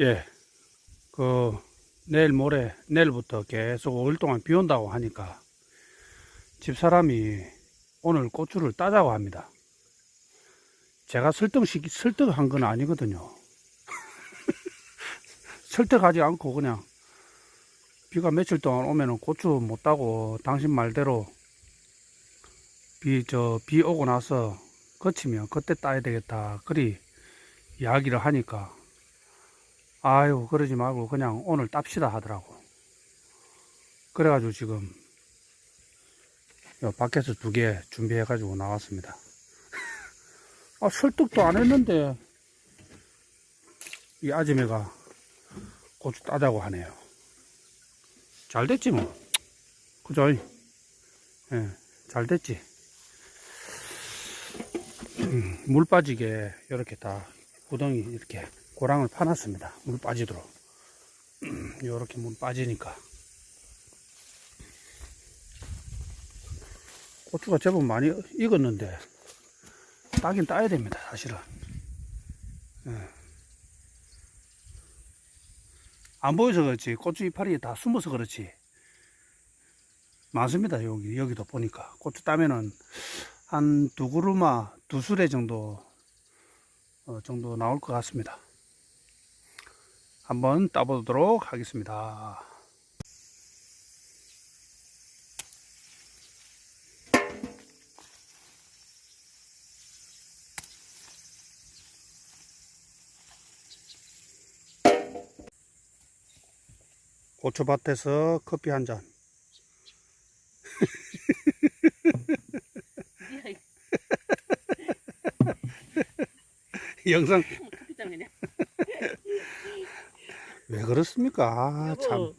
예, 그 내일 모레 내일부터 계속 5일 동안 비 온다고 하니까 집사람이 오늘 고추를 따자고 합니다. 제가 설득시키 설득한 건 아니거든요. 설득하지 않고 그냥 비가 며칠 동안 오면은 고추 못 따고 당신 말대로 비 저 비 오고 나서 거치면 그때 따야 되겠다. 그리 이야기를 하니까 아유 그러지 말고 그냥 오늘 땁시다 하더라고. 그래가지고 지금 요 밖에서 두 개 준비해가지고 나왔습니다. 아 설득도 안 했는데 이 아줌매가 고추 따자고 하네요. 잘 됐지 뭐. 그죠? 예, 잘 됐지. 음, 물 빠지게 이렇게 다 구덩이 이렇게 고랑을 파놨습니다. 물 빠지도록. 이렇게 물 빠지니까. 고추가 제법 많이 익었는데 따긴 따야 됩니다. 사실은. 예. 안 보여서 그렇지 고추 이파리 다 숨어서 그렇지 많습니다 여기 여기도 보니까 고추 따면은 한 두 그루마 두 수레 정도 어, 정도 나올 것 같습니다 한번 따보도록 하겠습니다 고추밭에서 커피 한 잔. 영상. 왜 그렇습니까? 아, 여보, 참.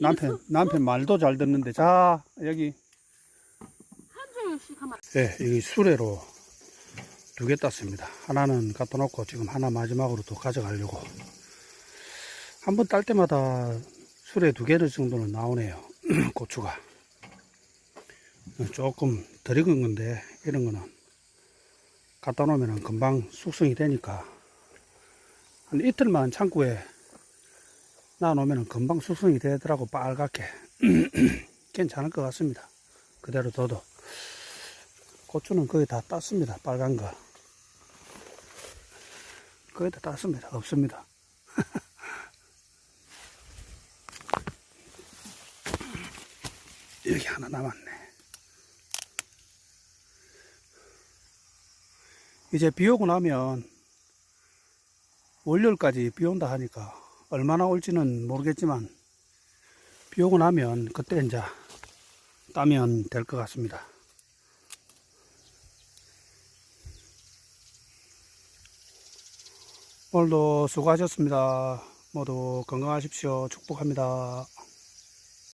남편 남편 말도 잘 듣는데. 자 여기. 한 줄씩 예 여기 수레로 두 개 땄습니다. 하나는 갖다 놓고 지금 하나 마지막으로 또 가져가려고. 한 번 딸 때마다 수레 두 개를 정도는 나오네요. 고추가. 조금 덜 익은 건데 이런 거는. 갖다 놓으면 금방 숙성이 되니까. 한 이틀만 창고에 놔놓으면 금방 숙성이 되더라고 빨갛게 괜찮을 것 같습니다. 그대로 둬도 고추는 거의 다 땄습니다. 빨간 거 거의 다 땄습니다. 없습니다. 여기 하나 남았네. 이제 비 오고 나면 월요일까지 비 온다 하니까 얼마나 올지는 모르겠지만 비 오고 나면 그때 이제 따면 될 것 같습니다. 오늘도 수고하셨습니다. 모두 건강하십시오. 축복합니다.